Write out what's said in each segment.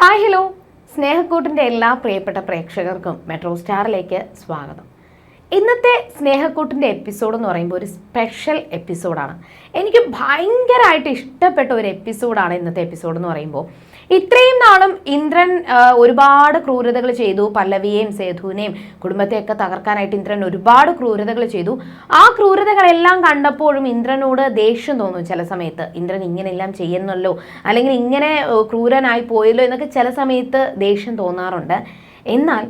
Hi hello സ്നേഹക്കൂട്ടിന്റെ എല്ലാ പ്രിയപ്പെട്ട പ്രേക്ഷകർക്കും മെട്രോ സ്റ്റാറിലേക്ക് സ്വാഗതം. ഇന്നത്തെ സ്നേഹക്കൂട്ടിന്റെ എപ്പിസോഡ് എന്ന് പറയുമ്പോൾ ഒരു സ്പെഷ്യൽ എപ്പിസോഡാണ് എനിക്ക് ഭയങ്കരമായിട്ട് ഇഷ്ടപ്പെട്ട ഒരു എപ്പിസോഡാണ് ഇന്നത്തെ എപ്പിസോഡ് എന്ന് പറയുമ്പോൾ ഇത്രയും നാളും ഇന്ദ്രൻ ഒരുപാട് ക്രൂരതകൾ ചെയ്തു പല്ലവിയെയും സേതുവിനെയും. കുടുംബത്തെയൊക്കെ തകർക്കാനായിട്ട് ഇന്ദ്രൻ ഒരുപാട് ക്രൂരതകൾ ചെയ്തു. ആ ക്രൂരതകളെല്ലാം കണ്ടപ്പോഴും ഇന്ദ്രനോട് ദേഷ്യം തോന്നും ചില സമയത്ത്. ഇന്ദ്രൻ ഇങ്ങനെയെല്ലാം ചെയ്യുന്നല്ലോ അല്ലെങ്കിൽ ഇങ്ങനെ ക്രൂരനായി പോയല്ലോ എന്നൊക്കെ ചില സമയത്ത് ദേഷ്യം തോന്നാറുണ്ട്. എന്നാൽ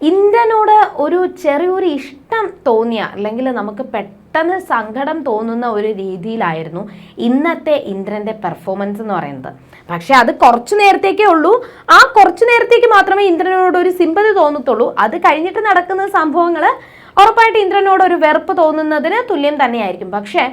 ഇന്ദ്രനോട് ഒരു ചെറിയൊരു ഇഷ്ടം തോന്നിയ അല്ലെങ്കിൽ നമുക്ക് പെട്ടെന്ന് സങ്കടം തോന്നുന്ന ഒരു രീതിയിലായിരുന്നു ഇന്നത്തെ ഇന്ദ്രന്റെ പെർഫോമൻസ് എന്ന് പറയുന്നത്. പക്ഷെ അത് കുറച്ചു നേരത്തേക്കേ ഉള്ളൂ. ആ കുറച്ചു നേരത്തേക്ക് മാത്രമേ ഇന്ദ്രനോട് ഒരു സിമ്പതി തോന്നത്തുള്ളൂ. അത് കഴിഞ്ഞിട്ട് നടക്കുന്ന സംഭവങ്ങൾ ഉറപ്പായിട്ട് ഇന്ദ്രനോട് ഒരു വെറുപ്പ് തോന്നുന്നതിന് തുല്യം തന്നെയായിരിക്കും. പക്ഷേ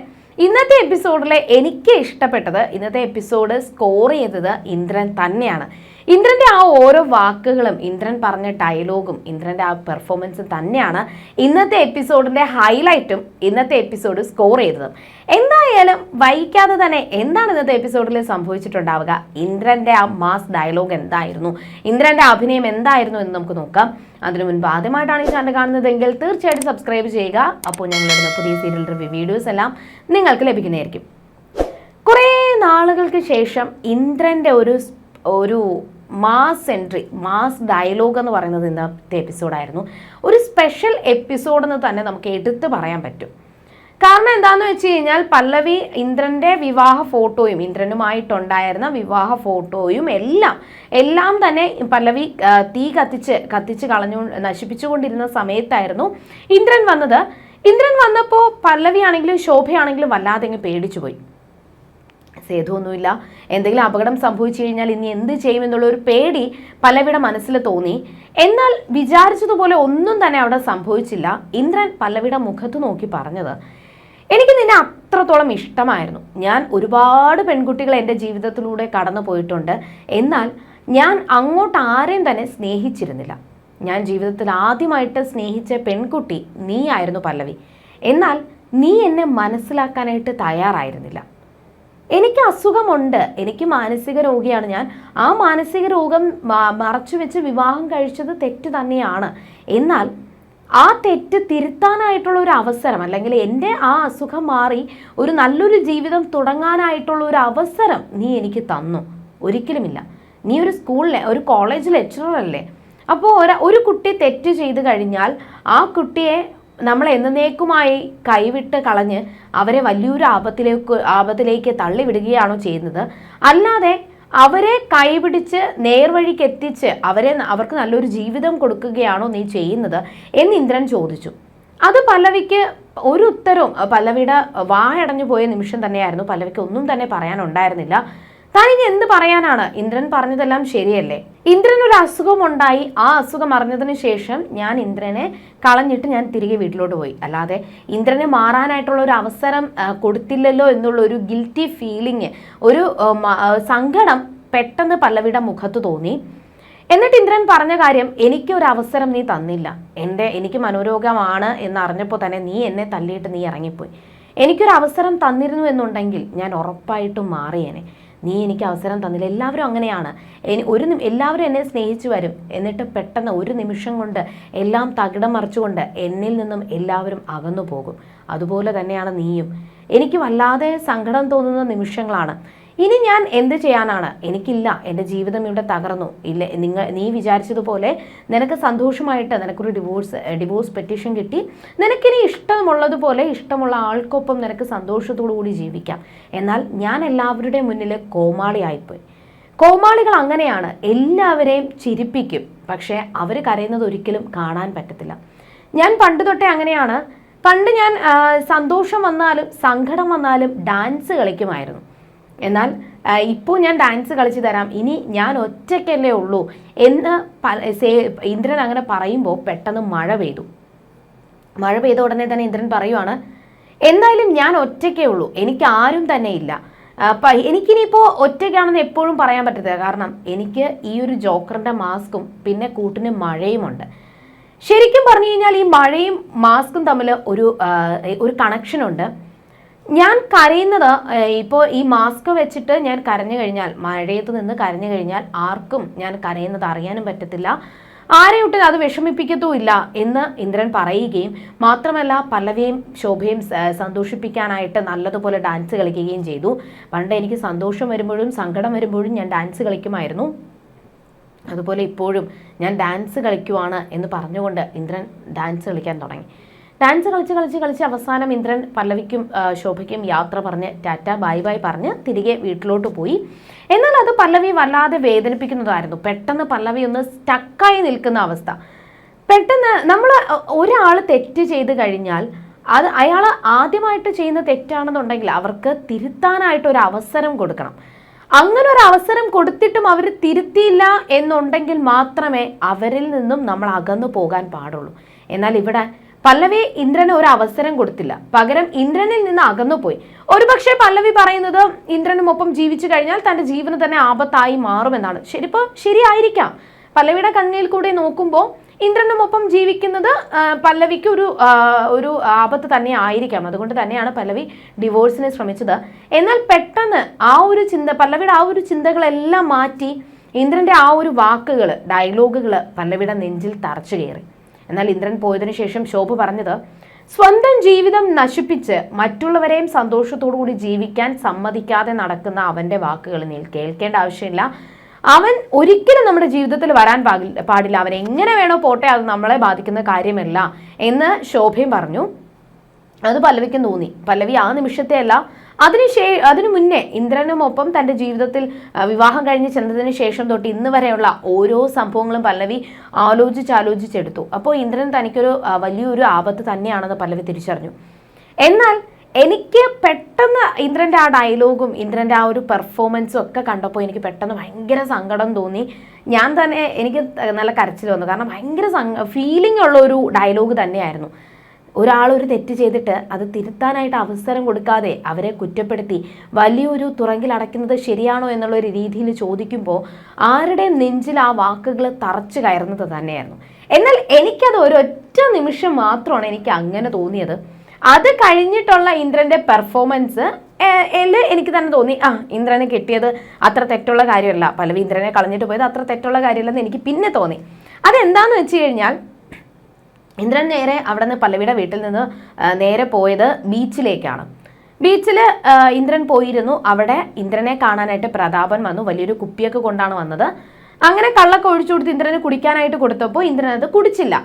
ഇന്നത്തെ എപ്പിസോഡിലെ എനിക്ക് ഇഷ്ടപ്പെട്ടത് ഇന്നത്തെ എപ്പിസോഡ് സ്കോർ ചെയ്തത് ഇന്ദ്രൻ തന്നെയാണ്. ഇന്ദ്രന്റെ ആ ഓരോ വാക്കുകളും ഇന്ദ്രൻ പറഞ്ഞ ഡയലോഗും ഇന്ദ്രന്റെ ആ പെർഫോമൻസും തന്നെയാണ് ഇന്നത്തെ എപ്പിസോഡിന്റെ ഹൈലൈറ്റും ഇന്നത്തെ എപ്പിസോഡ് സ്കോർ ചെയ്തതും. എന്തായാലും വൈകാതെ തന്നെ എന്താണ് ഇന്നത്തെ എപ്പിസോഡിൽ സംഭവിച്ചിട്ടുണ്ടാവുക? ഇന്ദ്രന്റെ ആ മാസ് ഡയലോഗ് എന്തായിരുന്നു? ഇന്ദ്രന്റെ അഭിനയം എന്തായിരുന്നു എന്ന് നമുക്ക് നോക്കാം. അതിനു മുൻപ് ആദ്യമായിട്ടാണ് ഈ ചാനൽ കാണുന്നതെങ്കിൽ തീർച്ചയായിട്ടും സബ്സ്ക്രൈബ് ചെയ്യുക. അപ്പോൾ ഞങ്ങളിടുന്ന പുതിയ സീരിയൽ റിവ്യൂ വീഡിയോസ് എല്ലാം നിങ്ങൾക്ക് ലഭിക്കുന്നതായിരിക്കും. കുറേ നാളുകൾക്ക് ശേഷം ഇന്ദ്രന്റെ ഒരു ഒരു മാസ് എൻട്രി മാസ് ഡയലോഗ് എന്ന് പറയുന്നത് ഇന്നത്തെ എപ്പിസോഡായിരുന്നു ഒരു സ്പെഷ്യൽ എപ്പിസോഡ് എന്ന് തന്നെ നമുക്ക് എടുത്തു പറയാൻ പറ്റും. കാരണം എന്താണെന്ന് വെച്ച് കഴിഞ്ഞാൽ പല്ലവി ഇന്ദ്രന്റെ വിവാഹ ഫോട്ടോയും ഇന്ദ്രനുമായിട്ടുണ്ടായിരുന്ന വിവാഹ ഫോട്ടോയും എല്ലാം എല്ലാം തന്നെ പല്ലവി തീ കത്തിച്ച് കത്തിച്ച് കളഞ്ഞു നശിപ്പിച്ചുകൊണ്ടിരുന്ന സമയത്തായിരുന്നു ഇന്ദ്രൻ വന്നത്. ഇന്ദ്രൻ വന്നപ്പോൾ പല്ലവി ആണെങ്കിലും ശോഭയാണെങ്കിലും വല്ലാതെ പേടിച്ചു പോയി സേതുവൊന്നുമില്ല എന്തെങ്കിലും അപകടം സംഭവിച്ചു കഴിഞ്ഞാൽ ഇനി എന്ത് ചെയ്യുമെന്നുള്ള ഒരു പേടി പല്ലവിയുടെ മനസ്സിൽ തോന്നി. എന്നാൽ വിചാരിച്ചതുപോലെ ഒന്നും തന്നെ അവിടെ സംഭവിച്ചില്ല. ഇന്ദ്രൻ പല്ലവിയുടെ മുഖത്ത് നോക്കി പറഞ്ഞത്. എനിക്ക് നിന്നെ അത്രത്തോളം ഇഷ്ടമായിരുന്നു. ഞാൻ ഒരുപാട് പെൺകുട്ടികൾ എന്റെ ജീവിതത്തിലൂടെ കടന്നു പോയിട്ടുണ്ട്. എന്നാൽ ഞാൻ അങ്ങോട്ട് ആരെയും തന്നെ സ്നേഹിച്ചിരുന്നില്ല. ഞാൻ ജീവിതത്തിൽ ആദ്യമായിട്ട് സ്നേഹിച്ച പെൺകുട്ടി നീ ആയിരുന്നു പല്ലവി. എന്നാൽ നീ എന്നെ മനസ്സിലാക്കാനായിട്ട് തയ്യാറായിരുന്നില്ല. എനിക്ക് അസുഖമുണ്ട്. എനിക്ക് മാനസിക രോഗിയാണ് ഞാൻ. ആ മാനസിക രോഗം മറച്ചു വെച്ച് വിവാഹം കഴിച്ചത് തെറ്റ് തന്നെയാണ്. എന്നാൽ ആ തെറ്റ് തിരുത്താനായിട്ടുള്ള ഒരു അവസരം അല്ലെങ്കിൽ എന്റെ ആ അസുഖം മാറി ഒരു നല്ലൊരു ജീവിതം തുടങ്ങാനായിട്ടുള്ള ഒരു അവസരം നീ എനിക്ക് തന്നു. ഒരിക്കലുമില്ല. നീ ഒരു സ്കൂളിലെ ഒരു കോളേജ് ലെക്ചറർ അല്ലേ? അപ്പോൾ ഒരു കുട്ടി തെറ്റ് ചെയ്ത് കഴിഞ്ഞാൽ ആ കുട്ടിയെ നമ്മൾ എന്നേക്കുമായി കൈവിട്ട് കളഞ്ഞ് അവരെ വലിയൊരു ആപത്തിലേക്ക് ആപത്തിലേക്ക് തള്ളിവിടുകയാണോ ചെയ്യുന്നത്? അല്ലാതെ അവരെ കൈപിടിച്ച് നേർവഴിക്ക് എത്തിച്ച് അവരെ അവർക്ക് നല്ലൊരു ജീവിതം കൊടുക്കുകയാണോ നീ ചെയ്യുന്നത്? എന്ന് ഇന്ദ്രൻ ചോദിച്ചു. അത് പല്ലവിക്ക് ഒരു ഉത്തരവും പല്ലവിയുടെ വായടഞ്ഞു പോയ നിമിഷം തന്നെയായിരുന്നു പല്ലവിക്ക് ഒന്നും തന്നെ പറയാനുണ്ടായിരുന്നില്ല. താൻ ഇനി എന്ത് പറയാനാണ്? ഇന്ദ്രൻ പറഞ്ഞതെല്ലാം ശരിയല്ലേ? ഇന്ദ്രൻ ഒരു അസുഖം ഉണ്ടായി ആ അസുഖം അറിഞ്ഞതിന് ശേഷം ഞാൻ ഇന്ദ്രനെ കളഞ്ഞിട്ട് ഞാൻ തിരികെ വീട്ടിലോട്ട് പോയി. അല്ലാതെ ഇന്ദ്രനെ മാറാനായിട്ടുള്ള ഒരു അവസരം കൊടുത്തില്ലല്ലോ എന്നുള്ള ഒരു ഗിൽറ്റി ഫീലിംഗ് ഒരു സങ്കടം പെട്ടെന്ന് പല്ലവിയുടെ മുഖത്ത് തോന്നി. എന്നിട്ട് ഇന്ദ്രൻ പറഞ്ഞ കാര്യം എനിക്ക് ഒരു അവസരം നീ തന്നില്ല. എന്റെ എനിക്ക് മനോരോഗമാണ് എന്നറിഞ്ഞപ്പോൾ തന്നെ നീ എന്നെ തല്ലിയിട്ട് നീ ഇറങ്ങിപ്പോയി. എനിക്കൊരു അവസരം തന്നിരുന്നു എന്നുണ്ടെങ്കിൽ ഞാൻ ഉറപ്പായിട്ടും മാറിയേനെ. നീ എനിക്ക് അവസരം തന്നില്ല. എല്ലാവരും അങ്ങനെയാണ്. ഒരു എല്ലാവരും എന്നെ സ്നേഹിച്ചു വരും. എന്നിട്ട് പെട്ടെന്ന് ഒരു നിമിഷം കൊണ്ട് എല്ലാം തകിടം മറിച്ചുകൊണ്ട് എന്നിൽ നിന്നും എല്ലാവരും അകന്നു പോകും അതുപോലെ തന്നെയാണ് നീയും. എനിക്ക് വല്ലാതെ സങ്കടം തോന്നുന്ന നിമിഷങ്ങളാണ്. ഇനി ഞാൻ എന്ത് ചെയ്യാനാണ്? എനിക്കില്ല. എന്റെ ജീവിതം ഇവിടെ തകർന്നു. ഇല്ല നിങ്ങൾ നീ വിചാരിച്ചതുപോലെ നിനക്ക് സന്തോഷമായിട്ട് നിനക്കൊരു ഡിവോഴ്സ് ഡിവോഴ്സ് പെറ്റീഷൻ കിട്ടി. നിനക്കിനി ഇഷ്ടമുള്ളതുപോലെ ഇഷ്ടമുള്ള ആൾക്കൊപ്പം നിനക്ക് സന്തോഷത്തോടു കൂടി ജീവിക്കാം. എന്നാൽ ഞാൻ എല്ലാവരുടെയും മുന്നിൽ കോമാളിയായിപ്പോയി. കോമാളികൾ അങ്ങനെയാണ്. എല്ലാവരെയും ചിരിപ്പിക്കും. പക്ഷേ അവർ കരയുന്നത് ഒരിക്കലും കാണാൻ പറ്റത്തില്ല. ഞാൻ പണ്ട് തൊട്ടേ അങ്ങനെയാണ്. പണ്ട് ഞാൻ സന്തോഷം വന്നാലും സങ്കടം വന്നാലും ഡാൻസ് കളിക്കുമായിരുന്നു. എന്നാൽ ഇപ്പോൾ ഞാൻ ഡാൻസ് കളിച്ചു തരാം. ഇനി ഞാൻ ഒറ്റയ്ക്കല്ലേ ഉള്ളൂ എന്ന് ഇന്ദ്രൻ അങ്ങനെ പറയുമ്പോൾ പെട്ടെന്ന് മഴ പെയ്തു. മഴ പെയ്ത ഉടനെ തന്നെ ഇന്ദ്രൻ പറയുവാണ് എന്തായാലും ഞാൻ ഒറ്റയ്ക്കേ ഉള്ളൂ. എനിക്ക് ആരും തന്നെ ഇല്ല. എനിക്കിനിയിപ്പോൾ ഒറ്റയ്ക്കാണെന്ന് എപ്പോഴും പറയാൻ പറ്റത്തില്ല. കാരണം എനിക്ക് ഈ ഒരു ജോക്കറിന്റെ മാസ്കും പിന്നെ കൂട്ടിന് മഴയുമുണ്ട് ശരിക്കും പറഞ്ഞു കഴിഞ്ഞാൽ ഈ മഴയും മാസ്കും തമ്മിൽ ഒരു ഒരു കണക്ഷനുണ്ട് ഞാൻ കരയുന്നത് ഇപ്പോൾ ഈ മാസ്ക് വെച്ചിട്ട് ഞാൻ കരഞ്ഞു കഴിഞ്ഞാൽ മഴയത്ത് നിന്ന് കരഞ്ഞു കഴിഞ്ഞാൽ ആർക്കും ഞാൻ കരയുന്നത് അറിയാനും പറ്റത്തില്ല. ആരെയൊട്ടും അത് വിഷമിപ്പിക്കത്തുമില്ല എന്ന് ഇന്ദ്രൻ പറയുകയും മാത്രമല്ല പല്ലവിയും ശോഭയും സന്തോഷിപ്പിക്കാനായിട്ട് നല്ലതുപോലെ ഡാൻസ് കളിക്കുകയും ചെയ്തു. പണ്ട് എനിക്ക് സന്തോഷം വരുമ്പോഴും സങ്കടം വരുമ്പോഴും ഞാൻ ഡാൻസ് കളിക്കുമായിരുന്നു. അതുപോലെ ഇപ്പോഴും ഞാൻ ഡാൻസ് കളിക്കുവാണ് എന്ന് പറഞ്ഞുകൊണ്ട് ഇന്ദ്രൻ ഡാൻസ് കളിക്കാൻ തുടങ്ങി. ഡാൻസ് കളിച്ച് കളിച്ച് കളിച്ച് അവസാനം ഇന്ദ്രൻ പല്ലവിക്കും ശോഭയ്ക്കും യാത്ര പറഞ്ഞ് ടാറ്റ ബൈ ബൈ പറഞ്ഞ് തിരികെ വീട്ടിലോട്ട് പോയി. എന്നാൽ അത് പല്ലവി വല്ലാതെ വേദനിപ്പിക്കുന്നതായിരുന്നു. പെട്ടെന്ന് പല്ലവി ഒന്ന് സ്റ്റക്കായി നിൽക്കുന്ന അവസ്ഥ. പെട്ടെന്ന് നമ്മൾ ഒരാൾ തെറ്റ് ചെയ്ത് കഴിഞ്ഞാൽ അത് അയാൾ ആദ്യമായിട്ട് ചെയ്യുന്ന തെറ്റാണെന്നുണ്ടെങ്കിൽ അവർക്ക് തിരുത്താനായിട്ട് ഒരു അവസരം കൊടുക്കണം. അങ്ങനെ ഒരു അവസരം കൊടുത്തിട്ടും അവർ തിരുത്തിയില്ല എന്നുണ്ടെങ്കിൽ മാത്രമേ അവരിൽ നിന്നും നമ്മൾ അകന്നു പോകാൻ പാടുള്ളൂ. എന്നാൽ ഇവിടെ പല്ലവി ഇന്ദ്രന് ഒരു അവസരം കൊടുത്തില്ല. പകരം ഇന്ദ്രനിൽ നിന്ന് അകന്നുപോയി. ഒരുപക്ഷെ പല്ലവി പറയുന്നത് ഇന്ദ്രനുമൊപ്പം ജീവിച്ചു കഴിഞ്ഞാൽ തന്റെ ജീവന് തന്നെ ആപത്തായി മാറുമെന്നാണ്. ശരിപ്പോ ശരിയായിരിക്കാം. പല്ലവിയുടെ കണ്ണിൽ കൂടെ നോക്കുമ്പോൾ ഇന്ദ്രനുമൊപ്പം ജീവിക്കുന്നത് പല്ലവിക്ക് ഒരു ഒരു ആപത്ത് തന്നെ ആയിരിക്കാം. അതുകൊണ്ട് തന്നെയാണ് പല്ലവി ഡിവോഴ്സിനെ ശ്രമിച്ചത്. എന്നാൽ പെട്ടെന്ന് ആ ഒരു ചിന്ത പല്ലവിയുടെ ആ ഒരു ചിന്തകളെല്ലാം മാറ്റി ഇന്ദ്രന്റെ ആ ഒരു വാക്കുകൾ ഡയലോഗുകൾ പല്ലവിയുടെ നെഞ്ചിൽ തറച്ചു കയറി. എന്നാൽ ഇന്ദ്രൻ പോയതിനു ശേഷം ശോഭ പറഞ്ഞത് സ്വന്തം ജീവിതം നശിപ്പിച്ച് മറ്റുള്ളവരെയും സന്തോഷത്തോടുകൂടി ജീവിക്കാൻ സമ്മതിക്കാതെ നടക്കുന്ന അവന്റെ വാക്കുകൾ നീ കേൾക്കേണ്ട ആവശ്യമില്ല. അവൻ ഒരിക്കലും നമ്മുടെ ജീവിതത്തിൽ വരാൻ പാടില്ല. അവൻ എങ്ങനെ വേണോ പോട്ടെ അത് നമ്മളെ ബാധിക്കുന്ന കാര്യമല്ല എന്ന് ശോഭയും പറഞ്ഞു. അത് പല്ലവിക്കും തോന്നി. പല്ലവി ആ നിമിഷത്തെ അല്ല അതിന് ശേ അതിനു മുന്നേ ഇന്ദ്രനുമൊപ്പം തന്റെ ജീവിതത്തിൽ വിവാഹം കഴിഞ്ഞ് ചെന്നതിന് ശേഷം തൊട്ട് ഇന്ന് വരെയുള്ള ഓരോ സംഭവങ്ങളും പല്ലവി ആലോചിച്ചാലോചിച്ചെടുത്തു. അപ്പോൾ ഇന്ദ്രൻ തനിക്കൊരു വലിയൊരു ആപത്ത് തന്നെയാണെന്ന് പല്ലവി തിരിച്ചറിഞ്ഞു. എന്നാൽ എനിക്ക് പെട്ടെന്ന് ഇന്ദ്രന്റെ ആ ഡയലോഗും ഇന്ദ്രന്റെ ആ ഒരു പെർഫോമൻസും ഒക്കെ കണ്ടപ്പോൾ എനിക്ക് പെട്ടെന്ന് ഭയങ്കര സങ്കടം തോന്നി. ഞാൻ തന്നെ എനിക്ക് നല്ല കരച്ചിൽ വന്നു. കാരണം ഭയങ്കര ഫീലിംഗ് ഉള്ള ഒരു ഡയലോഗ് തന്നെയായിരുന്നു. ഒരാൾ ഒരു തെറ്റ് ചെയ്തിട്ട് അത് തിരുത്താനായിട്ട് അവസരം കൊടുക്കാതെ അവരെ കുറ്റപ്പെടുത്തി വലിയൊരു തുറങ്കിൽ അടയ്ക്കുന്നത് ശരിയാണോ എന്നുള്ളൊരു രീതിയിൽ ചോദിക്കുമ്പോൾ ആരുടെ നെഞ്ചിൽ ആ വാക്കുകൾ തറച്ചു കയറുന്നത് തന്നെയായിരുന്നു. എന്നാൽ എനിക്കത് ഒരൊറ്റ നിമിഷം മാത്രമാണ് എനിക്ക് അങ്ങനെ തോന്നിയത്. അത് കഴിഞ്ഞിട്ടുള്ള ഇന്ദ്രന്റെ പെർഫോമൻസ് എനിക്ക് തന്നെ തോന്നി. ആ ഇന്ദ്രനെ കിട്ടിയത് അത്ര തെറ്റുള്ള കാര്യമല്ല. പലവി ഇന്ദ്രനെ കളഞ്ഞിട്ട് പോയത് അത്ര തെറ്റുള്ള കാര്യമല്ലെന്ന് എനിക്ക് പിന്നെ തോന്നി. അതെന്താന്ന് വെച്ച് കഴിഞ്ഞാൽ ഇന്ദ്രൻ നേരെ അവിടെ നിന്ന് പല്ലവിയുടെ വീട്ടിൽ നിന്ന് നേരെ പോയത് ബീച്ചിലേക്കാണ്. ബീച്ചിൽ ഇന്ദ്രൻ പോയിരുന്നു. അവിടെ ഇന്ദ്രനെ കാണാനായിട്ട് പ്രതാപൻ വന്നു. വലിയൊരു കുപ്പിയൊക്കെ കൊണ്ടാണ് വന്നത്. അങ്ങനെ കള്ളൊക്കെ ഒഴിച്ചു കൊടുത്ത് ഇന്ദ്രന് കുടിക്കാനായിട്ട് കൊടുത്തപ്പോൾ ഇന്ദ്രൻ അത് കുടിച്ചില്ല.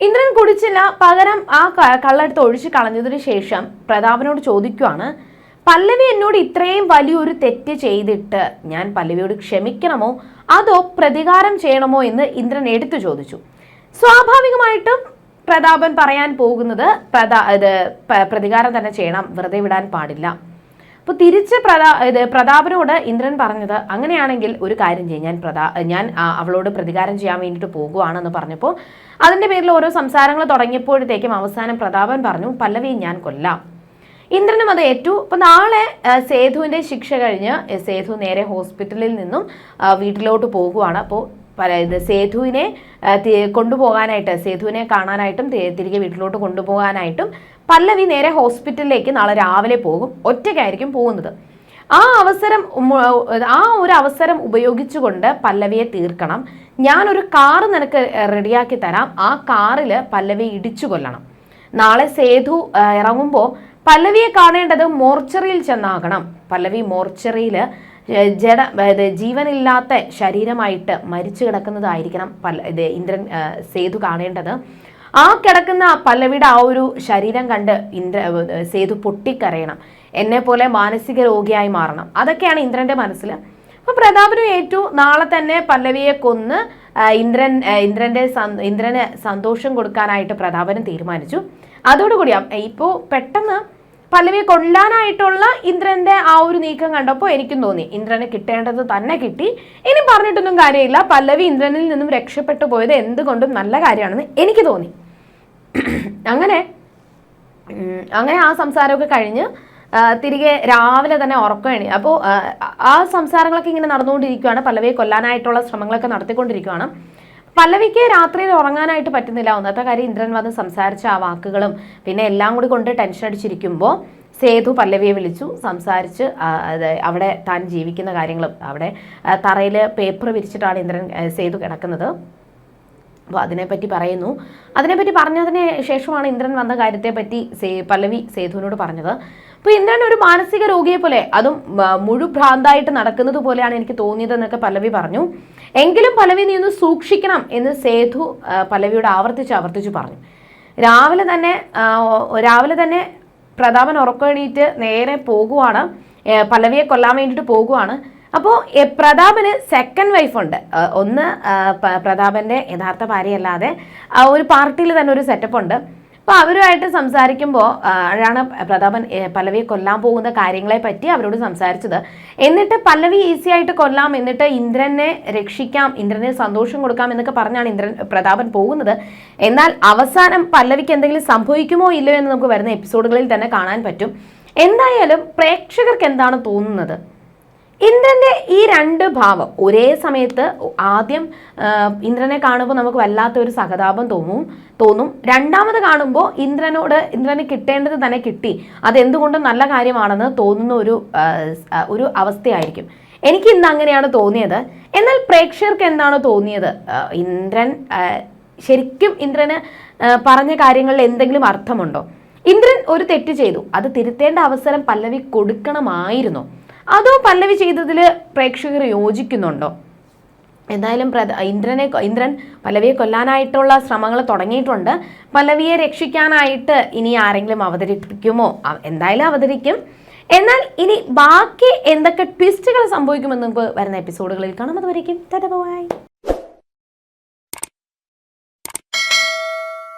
ഇന്ദ്രൻ കുടിച്ചില്ല. പകരം ആ കള്ളെടുത്ത് ഒഴിച്ച് കളഞ്ഞതിന് ശേഷം പ്രതാപനോട് ചോദിക്കുവാണ് പല്ലവി എന്നോട് ഇത്രയും വലിയൊരു തെറ്റ് ചെയ്തിട്ട് ഞാൻ പല്ലവിയോട് ക്ഷമിക്കണമോ? അതോ പ്രതികാരം ചെയ്യണമോ? എന്ന് ഇന്ദ്രൻ എടുത്തു ചോദിച്ചു. സ്വാഭാവികമായിട്ടും പ്രതാപൻ പറയാൻ പോകുന്നത് പ്രതാ ഇത് പ്രതികാരം തന്നെ ചെയ്യണം വെറുതെ വിടാൻ പാടില്ല. അപ്പോൾ തിരിച്ച് പ്രതാ ഇത് പ്രതാപനോട് ഇന്ദ്രൻ പറഞ്ഞത് അങ്ങനെയാണെങ്കിൽ ഒരു കാര്യം ചെയ്യും ഞാൻ പ്രതാ ഞാൻ അവളോട് പ്രതികാരം ചെയ്യാൻ വേണ്ടിയിട്ട് പോകുവാണെന്ന് പറഞ്ഞപ്പോൾ അതിന്റെ പേരിൽ ഓരോ സംസാരങ്ങൾ തുടങ്ങിയപ്പോഴത്തേക്കും അവസാനം പ്രതാപൻ പറഞ്ഞു പല്ലവിയും ഞാൻ കൊല്ലാം. ഇന്ദ്രനും അത് ഏറ്റു. അപ്പൊ നാളെ സേതുവിന്റെ ശിക്ഷ കഴിഞ്ഞ് സേതു നേരെ ഹോസ്പിറ്റലിൽ നിന്നും വീട്ടിലോട്ട് പോകുവാണ്. അപ്പോൾ ഇത് സേതുവിനെ കൊണ്ടുപോകാനായിട്ട് സേതുവിനെ കാണാനായിട്ടും തിരികെ വീട്ടിലോട്ട് കൊണ്ടുപോകാനായിട്ടും പല്ലവി നേരെ ഹോസ്പിറ്റലിലേക്ക് നാളെ രാവിലെ പോകും. ഒറ്റയ്ക്കായിരിക്കും പോകുന്നത്. ആ അവസരം ആ ഒരു അവസരം ഉപയോഗിച്ചുകൊണ്ട് പല്ലവിയെ തീർക്കണം. ഞാനൊരു കാറ് നിനക്ക് റെഡിയാക്കി തരാം. ആ കാറിൽ പല്ലവി ഇടിച്ചു കൊല്ലണം. നാളെ സേതു ഇറങ്ങുമ്പോൾ പല്ലവിയെ കാണേണ്ടത് മോർച്ചറിയിൽ ചെന്നാകണം. പല്ലവി മോർച്ചറിയിൽ ജഡ ജീവനില്ലാത്ത ശരീരമായിട്ട് മരിച്ചു കിടക്കുന്നതായിരിക്കണം പല ഇത് ഇന്ദ്രൻ സേതു കാണേണ്ടത്. ആ കിടക്കുന്ന പല്ലവിയുടെ ആ ഒരു ശരീരം കണ്ട് ഇന്ദ്ര സേതു പൊട്ടിക്കരയണം. എന്നെ പോലെ മാനസിക രോഗിയായി മാറണം. അതൊക്കെയാണ് ഇന്ദ്രന്റെ മനസ്സിൽ അപ്പൊ പ്രതാപനും ഏറ്റു നാളെ തന്നെ പല്ലവിയെ കൊന്ന് ഇന്ദ്രൻ ഇന്ദ്രന്റെ ഇന്ദ്രന് സന്തോഷം കൊടുക്കാനായിട്ട് പ്രതാപനും തീരുമാനിച്ചു. അതോടുകൂടി ഇപ്പോൾ പെട്ടെന്ന് പല്ലവിയെ കൊല്ലാനായിട്ടുള്ള ഇന്ദ്രന്റെ ആ ഒരു നീക്കം കണ്ടപ്പോൾ എനിക്കും തോന്നി. ഇന്ദ്രനെ കിട്ടേണ്ടത് തന്നെ കിട്ടി. ഇനി പറഞ്ഞിട്ടൊന്നും കാര്യമില്ല. പല്ലവി ഇന്ദ്രനിൽ നിന്നും രക്ഷപ്പെട്ടു പോയത് എന്തുകൊണ്ടും നല്ല കാര്യമാണെന്ന് എനിക്ക് തോന്നി. അങ്ങനെ അങ്ങനെ ആ സംസാരമൊക്കെ കഴിഞ്ഞ് തിരികെ രാവിലെ തന്നെ ഉറക്കമാണ്. അപ്പോൾ ആ സംസാരങ്ങളൊക്കെ ഇങ്ങനെ നടന്നുകൊണ്ടിരിക്കുകയാണ് പല്ലവിയെ കൊല്ലാനായിട്ടുള്ള ശ്രമങ്ങളൊക്കെ നടത്തിക്കൊണ്ടിരിക്കുകയാണ് പല്ലവിക്ക് രാത്രിയിൽ ഉറങ്ങാനായിട്ട് പറ്റുന്നില്ല. ഒന്നത്തെ കാര്യം ഇന്ദ്രൻ വന്ന് സംസാരിച്ച ആ വാക്കുകളും പിന്നെ എല്ലാം കൂടി കൊണ്ട് ടെൻഷൻ അടിച്ചിരിക്കുമ്പോൾ സേതു പല്ലവിയെ വിളിച്ചു സംസാരിച്ച് അവിടെ താൻ ജീവിക്കുന്ന കാര്യങ്ങളും അവിടെ തറയിൽ പേപ്പർ വിരിച്ചിട്ടാണ് ഇന്ദ്രൻ സേതു കിടക്കുന്നത്. അപ്പോൾ അതിനെപ്പറ്റി പറയുന്നു. അതിനെപ്പറ്റി പറഞ്ഞതിന് ശേഷമാണ് ഇന്ദ്രൻ വന്ന കാര്യത്തെപ്പറ്റി സേ പല്ലവി സേതുവിനോട് പറഞ്ഞത്. അപ്പോൾ ഇന്ദ്രൻ ഒരു മാനസിക രോഗിയെ പോലെ അതും മുഴുഭ്രാന്തായിട്ട് നടക്കുന്നത് പോലെയാണ് എനിക്ക് തോന്നിയതെന്നൊക്കെ പല്ലവി പറഞ്ഞു. എങ്കിലും പലവി നീ ഒന്ന് സൂക്ഷിക്കണം എന്ന് സേതു പലവിയോട് ആവർത്തിച്ച് ആവർത്തിച്ച് പറഞ്ഞു. രാവിലെ തന്നെ രാവിലെ തന്നെ പ്രതാപൻ ഉറക്കമെണീറ്റ് നേരെ പോകുവാണ്. പലവിയെ കൊല്ലാൻ വേണ്ടിയിട്ട് പോകുവാണ്. അപ്പോൾ പ്രതാപന് സെക്കൻഡ് വൈഫ് ഉണ്ട്. ഒന്ന് പ്രതാപന്റെ യഥാർത്ഥ ഭാര്യയല്ലാതെ ഒരു പാർട്ടിയിൽ തന്നെ ഒരു സെറ്റപ്പ് ഉണ്ട്. അപ്പോൾ അവരുമായിട്ട് സംസാരിക്കുമ്പോൾ ആണ് പ്രതാപൻ പല്ലവി കൊല്ലാൻ പോകുന്ന കാര്യങ്ങളെ പറ്റി അവരോട് സംസാരിച്ചത്. എന്നിട്ട് പല്ലവി ഈസി ആയിട്ട് കൊല്ലാം എന്നിട്ട് ഇന്ദ്രനെ രക്ഷിക്കാം ഇന്ദ്രനെ സന്തോഷം കൊടുക്കാം എന്നൊക്കെ പറഞ്ഞാണ് ഇന്ദ്രൻ പ്രതാപൻ പോകുന്നത്. എന്നാൽ അവസാനം പല്ലവിക്ക് എന്തെങ്കിലും സംഭവിക്കുമോ ഇല്ലയോ എന്ന് നമുക്ക് വരുന്ന എപ്പിസോഡുകളിൽ തന്നെ കാണാൻ പറ്റും. എന്തായാലും പ്രേക്ഷകർക്ക് എന്താണ് തോന്നുന്നത്? ഇന്ദ്രന്റെ ഈ രണ്ട് ഭാവം ഒരേ സമയത്ത് ആദ്യം ഇന്ദ്രനെ കാണുമ്പോൾ നമുക്ക് വല്ലാത്ത ഒരു സഹതാപം തോന്നും തോന്നും. രണ്ടാമത് കാണുമ്പോൾ ഇന്ദ്രനോട് ഇന്ദ്രന് കിട്ടേണ്ടത് തന്നെ കിട്ടി. അതെന്തുകൊണ്ടും നല്ല കാര്യമാണെന്ന് തോന്നുന്ന ഒരു ഒരു അവസ്ഥയായിരിക്കും. എനിക്ക് ഇന്ന് അങ്ങനെയാണ് തോന്നിയത്. എന്നാൽ പ്രേക്ഷകർക്ക് എന്താണ് തോന്നിയത്? ഇന്ദ്രൻ ശരിക്കും ഇന്ദ്രന് പറഞ്ഞ കാര്യങ്ങളിൽ എന്തെങ്കിലും അർത്ഥമുണ്ടോ? ഇന്ദ്രൻ ഒരു തെറ്റ് ചെയ്തു. അത് തിരുത്തേണ്ട അവസരം പല്ലവി കൊടുക്കണമായിരുന്നോ. അതോ പല്ലവി ചെയ്തതിൽ പ്രേക്ഷകർ യോജിക്കുന്നുണ്ടോ? എന്തായാലും പ്രധ ഇന്ദ്രനെ ഇന്ദ്രൻ പല്ലവിയെ കൊല്ലാനായിട്ടുള്ള ശ്രമങ്ങൾ തുടങ്ങിയിട്ടുണ്ട്. പല്ലവിയെ രക്ഷിക്കാനായിട്ട് ഇനി ആരെങ്കിലും അവതരിപ്പിക്കുമോ? എന്തായാലും അവതരിക്കും. എന്നാൽ ഇനി ബാക്കി എന്തൊക്കെ ട്വിസ്റ്റുകൾ സംഭവിക്കുമെന്ന് നമുക്ക് വരുന്ന എപ്പിസോഡുകളിൽ കാണാം. അതുവരേക്കും ബൈ.